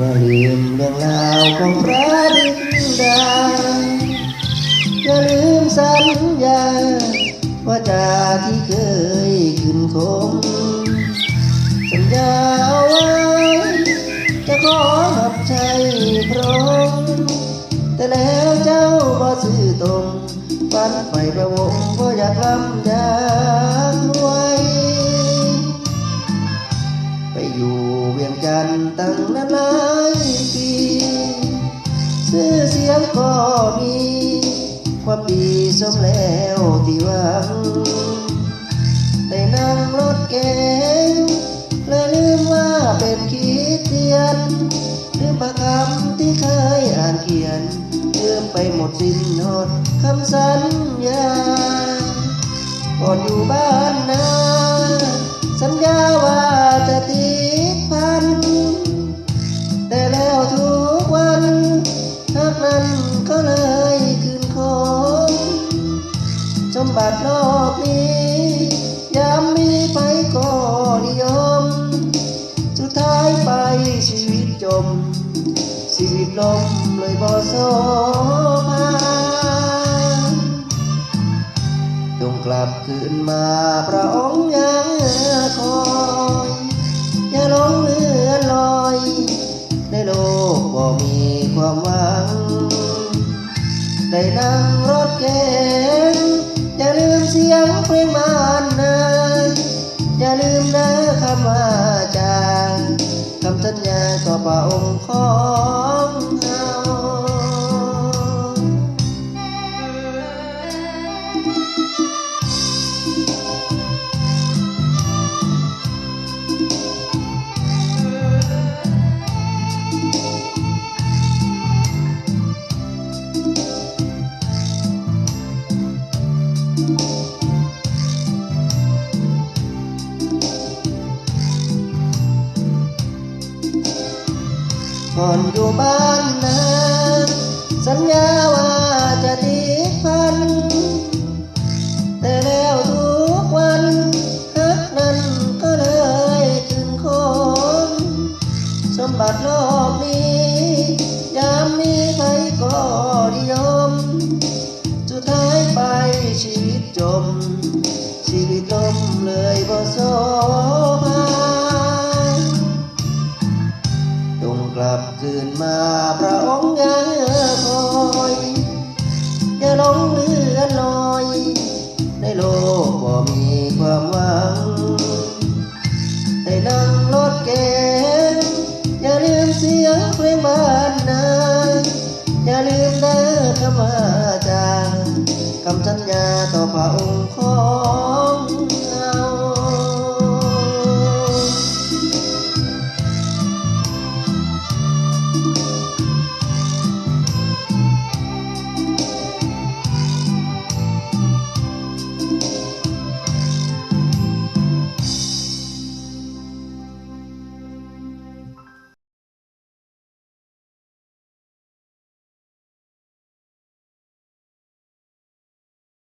อย่าลืมเรื่องราว ว่าจาที่เคยขึ้นคมสัญญาเอาไว้จะขอรับใช้พระองค์แต่แล้วเจ้าบ่ซื่อตรงฝันไปประวงก็อยากลำอยากรวยไปอยู่เวียงจันทร์ตั้งนานหลายปีชื่อเสียงก็มี สมแล้วที่หวังได้นั่งรถเก๋งและลืมว่าเป็นคิดเตียนลืมประคำที่เคยอ่านเขียนลืมไปหมดสิ้นหดคำสัญญาก่อนอยู่บ้านนาสัญญาว่าจะติดพัน แต่แล้วทุกวันทักนั้นก็เลย สมบัติโลกนี้ยามมีไปก็นิยม สุดท้ายไปชีวิตจม ชีวิตลมเลยบ่โซภาจงกลับคืนมาพระองค์ยังคอย อย่าหลงเลือนลอย ในโลกบ่มีความหวัง ได้นั่งรถเก๋ สียงเพลงมานนาอย่าลืมนะคำว่าจาคำสัญญาต่อพระองค์ขอ ก่อนอยู่บ้านนาสัญญาว่าจะติดพัน แต่แล้วทุกวันฮักนั้นก็เลยถึงคนสมบัติโลกนี้ยามมีใครก็นิยมสุดท้ายไปชีวิตจม กลับคืนมาพระองค์ยังคอยอย่าหลงเลือนลอย ในโลกก็มีความหวัง ได้นั่งรถเก๋งอย่าลืมเสียงเพลงบ้านนาอย่าลืมเด้อคำว่าจาคำสัญญาต่อพระองค์ขอ